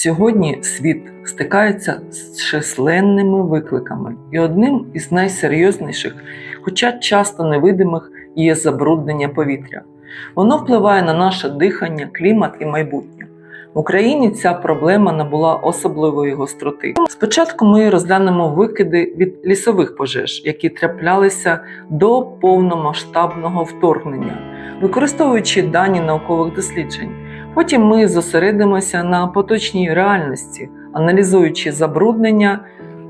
Сьогодні світ стикається з численними викликами, і одним із найсерйозніших, хоча часто невидимих, є забруднення повітря. Воно впливає на наше дихання, клімат і майбутнє. В Україні ця проблема набула особливої гостроти. Спочатку ми розглянемо викиди від лісових пожеж, які траплялися до повномасштабного вторгнення, використовуючи дані наукових досліджень. Потім ми зосередимося на поточній реальності, аналізуючи забруднення,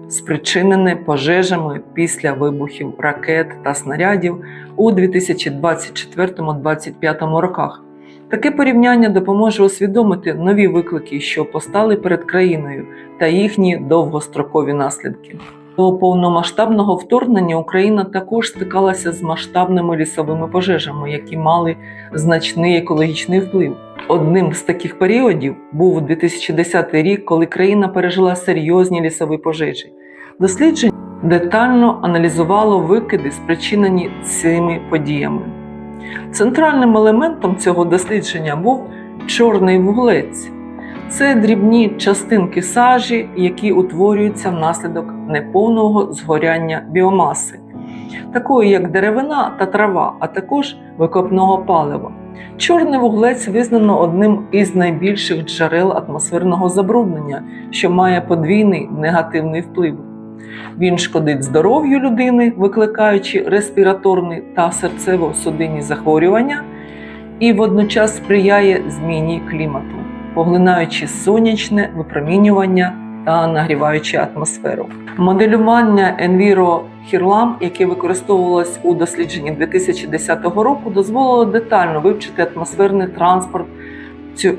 спричинене пожежами після вибухів ракет та снарядів у 2024-2025 роках. Таке порівняння допоможе усвідомити нові виклики, що постали перед країною, та їхні довгострокові наслідки. До повномасштабного вторгнення Україна також стикалася з масштабними лісовими пожежами, які мали значний екологічний вплив. Одним з таких періодів був 2010 рік, коли країна пережила серйозні лісові пожежі. Дослідження детально аналізувало викиди, спричинені цими подіями. Центральним елементом цього дослідження був чорний вуглець. Це дрібні частинки сажі, які утворюються внаслідок неповного згоряння біомаси, такої як деревина та трава, а також викопного палива. Чорний вуглець визнано одним із найбільших джерел атмосферного забруднення, що має подвійний негативний вплив. Він шкодить здоров'ю людини, викликаючи респіраторні та серцево-судинні захворювання, і водночас сприяє зміні клімату, поглинаючи сонячне випромінювання та нагріваючи атмосферу. Моделювання Enviro Хірлам, яке використовувалось у дослідженні 2010 року, дозволило детально вивчити атмосферний транспорт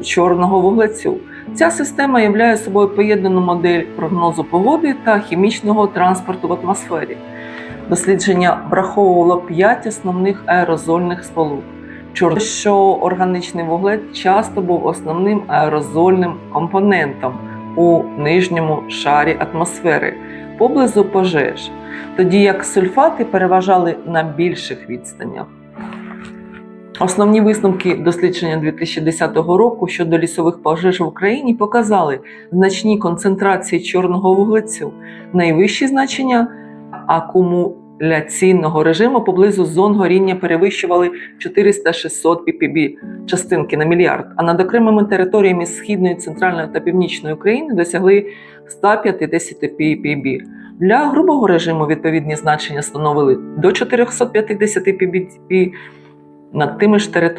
чорного вуглецю. Ця система являє собою поєднану модель прогнозу погоди та хімічного транспорту в атмосфері. Дослідження враховувало п'ять основних аерозольних сполук. Що органічний вуглець часто був основним аерозольним компонентом у нижньому шарі атмосфери поблизу пожеж, тоді як сульфати переважали на більших відстанях. Основні висновки дослідження 2010 року щодо лісових пожеж в Україні показали значні концентрації чорного вуглецю, найвищі значення акумуляційного режиму поблизу зон горіння перевищували 400-600 ppb частинки на мільярд, а над окремими територіями східної, центральної та північної України досягли 150 ppb. Для грубого режиму відповідні значення становили до 450 ppb над тими ж територіями.